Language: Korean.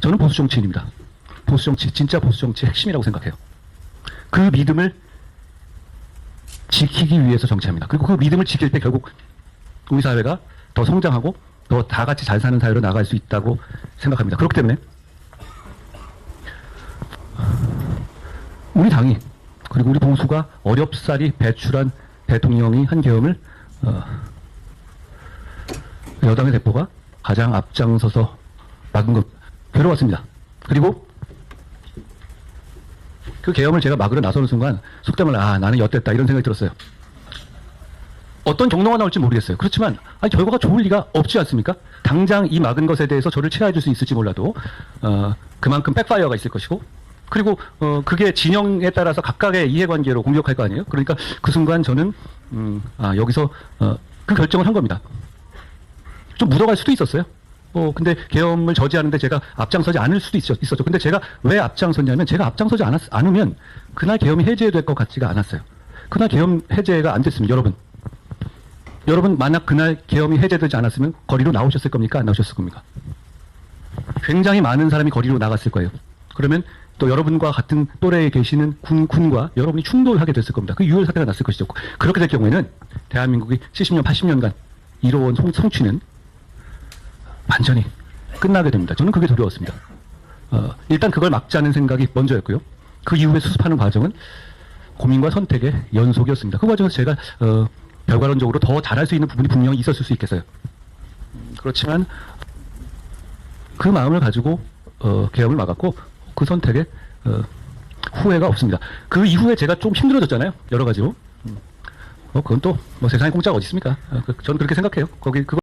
저는 보수 정치인입니다. 보수 정치, 진짜 보수 정치의 핵심이라고 생각해요. 그 믿음을 지키기 위해서 정치합니다. 그리고 그 믿음을 지킬 때 결국 우리 사회가 더 성장하고 더 다 같이 잘 사는 사회로 나갈 수 있다고 생각합니다. 그렇기 때문에 우리 당이 그리고 우리 봉수가 어렵사리 배출한 대통령이 한 계엄을 어, 여당의 대표가 가장 앞장서서 막은 것 괴로웠습니다. 그리고 그 계엄을 제가 막으러 나서는 순간 말로 아 나는 엿됐다 이런 생각이 들었어요. 어떤 경로가 나올지 모르겠어요. 그렇지만 아니, 결과가 좋을 리가 없지 않습니까? 당장 이 막은 것에 대해서 저를 체하해 줄 수 있을지 몰라도 어, 그만큼 백파이어가 있을 것이고 그리고 어, 그게 진영에 따라서 각각의 이해관계로 공격할 거 아니에요? 그러니까 그 순간 저는 음, 아, 여기서 어, 그 결정을 한 겁니다. 좀 묻어갈 수도 있었어요. 어, 근데 계엄을 저지하는데 제가 앞장서지 않을 수도 있었, 있었죠. 근데 제가 왜 앞장섰냐면 제가 앞장서지 않았, 않으면 그날 계엄이 해제될 것 같지가 않았어요. 그날 계엄 해제가 안 됐습니다. 여러분. 여러분 만약 그날 계엄이 해제되지 않았으면 거리로 나오셨을 겁니까? 안 나오셨을 겁니까? 굉장히 많은 사람이 거리로 나갔을 거예요. 그러면 또 여러분과 같은 또래에 계시는 군, 군과 여러분이 충돌하게 됐을 겁니다. 그 유혈 사태가 났을 것이죠. 그렇게 될 경우에는 대한민국이 70년, 80년간 이뤄온 성, 성취는 완전히 끝나게 됩니다. 저는 그게 두려웠습니다. 어, 일단 그걸 막자는 생각이 먼저였고요. 그 이후에 수습하는 과정은 고민과 선택의 연속이었습니다. 그 과정에서 제가 어, 결과론적으로 더 잘할 수 있는 부분이 분명히 있었을 수 있겠어요. 음, 그렇지만 그 마음을 가지고 어, 계엄을 막았고 그 선택에 어, 후회가 없습니다. 그 이후에 제가 좀 힘들어졌잖아요. 여러 가지로. 음, 뭐 그건 또 뭐 세상에 공짜가 어디 있습니까? 어, 그- 저는 그렇게 생각해요. 거기 그거